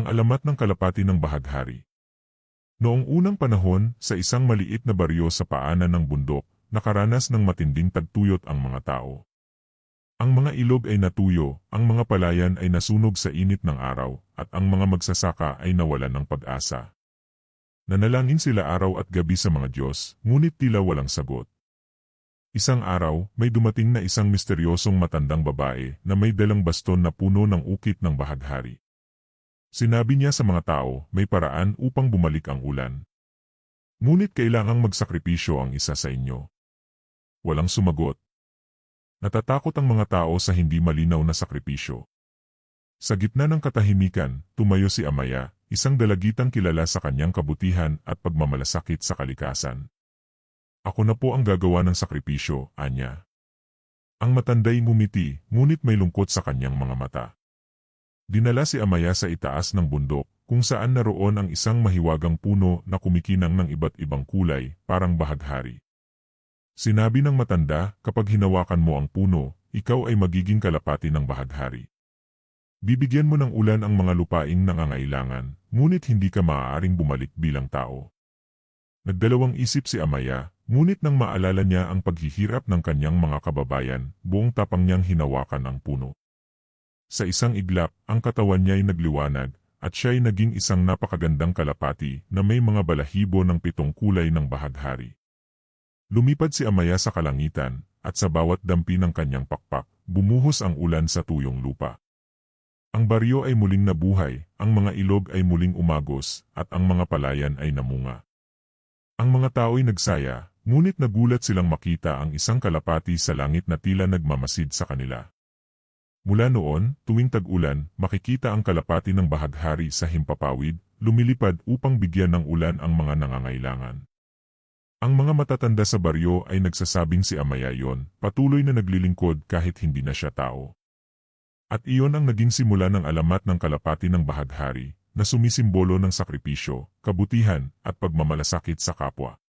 Ang alamat ng kalapati ng bahaghari. Noong unang panahon, sa isang maliit na baryo sa paanan ng bundok, nakaranas ng matinding tagtuyot ang mga tao. Ang mga ilog ay natuyo, ang mga palayan ay nasunog sa init ng araw, at ang mga magsasaka ay nawalan ng pag-asa. Nanalangin sila araw at gabi sa mga Diyos, ngunit tila walang sagot. Isang araw, may dumating na isang misteryosong matandang babae na may dalang baston na puno ng ukit ng bahaghari. Sinabi niya sa mga tao, may paraan upang bumalik ang ulan. Ngunit kailangang magsakripisyo ang isa sa inyo. Walang sumagot. Natatakot ang mga tao sa hindi malinaw na sakripisyo. Sa gitna ng katahimikan, tumayo si Amaya, isang dalagitang kilala sa kanyang kabutihan at pagmamalasakit sa kalikasan. Ako na po ang gagawa ng sakripisyo, anya. Ang matanday ngumiti, ngunit may lungkot sa kanyang mga mata. Dinala si Amaya sa itaas ng bundok, kung saan naroon ang isang mahiwagang puno na kumikinang ng iba't ibang kulay, parang bahaghari. Sinabi ng matanda, kapag hinawakan mo ang puno, ikaw ay magiging kalapati ng bahaghari. Bibigyan mo ng ulan ang mga lupaing nangangailangan, ngunit hindi ka maaaring bumalik bilang tao. Nagdalawang isip si Amaya, ngunit nang maalala niya ang paghihirap ng kanyang mga kababayan, buong tapang niyang hinawakan ang puno. Sa isang iglap, ang katawan niya ay nagliwanag, at siya ay naging isang napakagandang kalapati na may mga balahibo ng pitong kulay ng bahaghari. Lumipad si Amaya sa kalangitan, at sa bawat dampi ng kanyang pakpak, bumuhos ang ulan sa tuyong lupa. Ang baryo ay muling nabuhay, ang mga ilog ay muling umagos, at ang mga palayan ay namunga. Ang mga tao ay nagsaya, ngunit nagulat silang makita ang isang kalapati sa langit na tila nagmamasid sa kanila. Mula noon, tuwing tag-ulan, makikita ang kalapati ng bahaghari sa himpapawid, lumilipad upang bigyan ng ulan ang mga nangangailangan. Ang mga matatanda sa baryo ay nagsasabing si Amaya yon, patuloy na naglilingkod kahit hindi na siya tao. At iyon ang naging simula ng alamat ng kalapati ng bahaghari, na sumisimbolo ng sakripisyo, kabutihan, at pagmamalasakit sa kapwa.